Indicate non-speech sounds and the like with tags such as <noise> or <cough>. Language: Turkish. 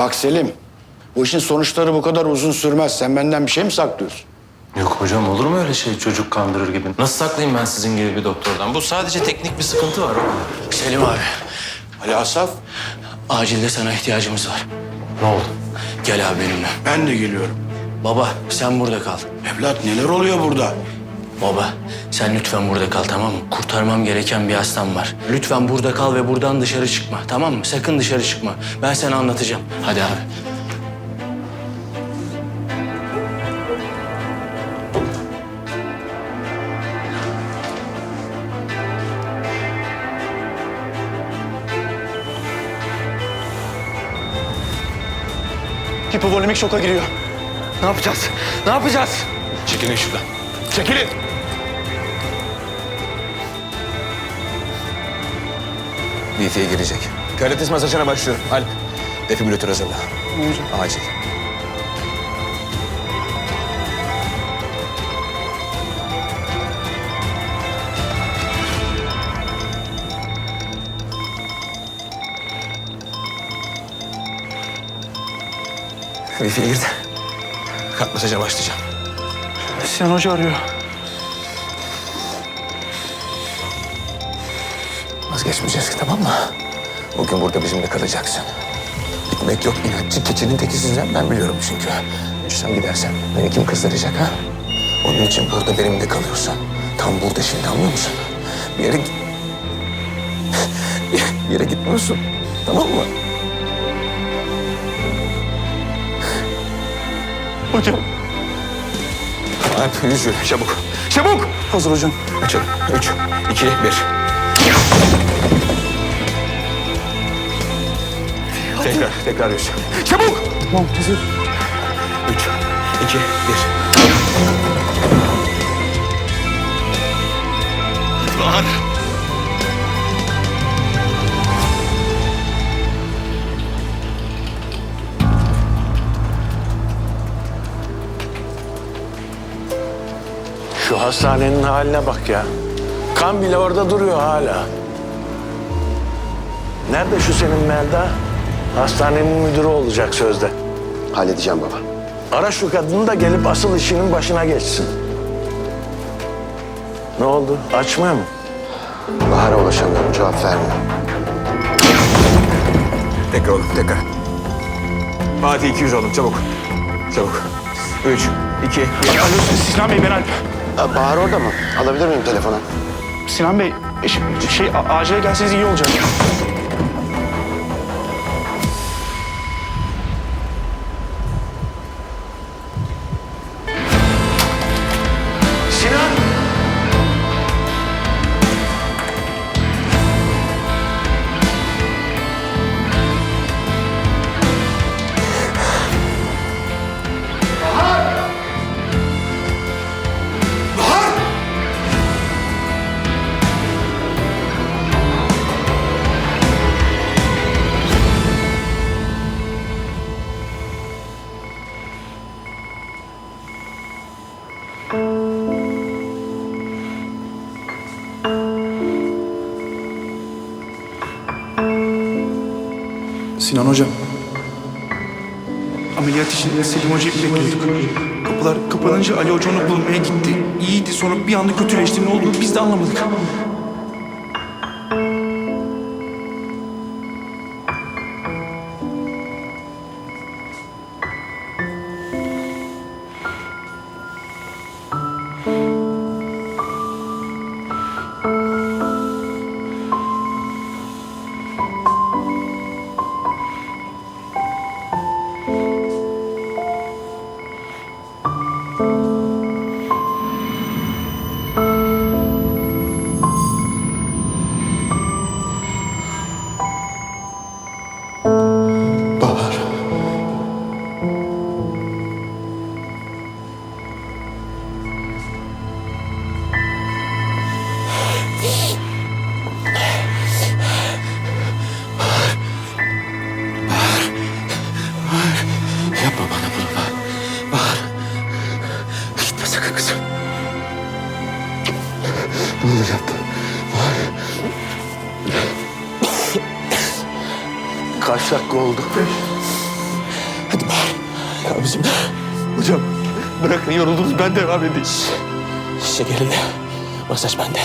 Bak Selim, bu işin sonuçları bu kadar uzun sürmez. Sen benden bir şey mi saklıyorsun? Yok hocam olur mu öyle şey çocuk kandırır gibi? Nasıl saklayayım ben sizin gibi bir doktordan? Bu sadece teknik bir sıkıntı var o. Selim abi, Ali Asaf, acilde sana ihtiyacımız var. Ne oldu? Gel abi benimle. ben de geliyorum. Baba, sen burada kal. Evlat neler oluyor burada? Baba, sen lütfen burada kal tamam mı? Kurtarmam gereken bir hastam var. Lütfen burada kal ve buradan dışarı çıkma tamam mı? Sakın dışarı çıkma. Ben sana anlatacağım. Hadi abi. Hipovolemik şoka giriyor. Ne yapacağız? Ne yapacağız? Çekilin şuradan. Çekilin. DT'ye girecek. Karatis masajına başlıyorum. Alp, defibrilatör hazırla. Acil. Wi-Fi girdi. Kalk masaja başlayacağım. Sinan Hoca arıyor. Vazgeçmeyeceğiz ki tamam mı? Bugün burada bizimle kalacaksın. Gitmek yok inatçı keçinin tekisinden ben biliyorum çünkü. Sen gidersen beni kim kızdıracak ha? Onun için burada benimle kalıyorsun. Tam burada şimdi anlıyor musun? Bir yere <laughs> bir yere gitmiyorsun. Tamam mı? Hocam. Alp yüz yürü çabuk. Çabuk! Hazır hocam. Açalım. Üç, iki, bir. Tekrar, tekrar yüz. Çabuk! Tamam hazır. Üç, iki, bir. Şu hastanenin haline bak ya. Kan bile orada duruyor hala. Nerede şu senin Melda? Hastanenin müdürü olacak sözde. Halledeceğim baba. Ara şu kadını da gelip asıl işinin başına geçsin. Ne oldu? Açmıyor mu? Bahar'a ulaşamıyorum, cevap vermiyor. Tekrar oğlum, tekrar. Fatih 200 oğlum, çabuk. Çabuk. Üç, iki, bir. Alo Sinan Bey ben Alp. Bahar orada mı? Alabilir miyim telefonu? Sinan Bey e, şey a- acile gelseniz iyi olacak. Sinan Hocam. Ameliyat için Selim Hoca'yı bekliyorduk. Kapılar kapanınca Ali Hoca onu bulmaya gitti. İyiydi sonra bir anda kötüleşti. Ne olduğunu biz de anlamadık. Bunu da yaptın. Var. Kaç dakika oldu? Hadi bağır. Ya bizim... Hocam bırakın yoruldunuz ben devam edeyim. Şişe geride. Masaj bende.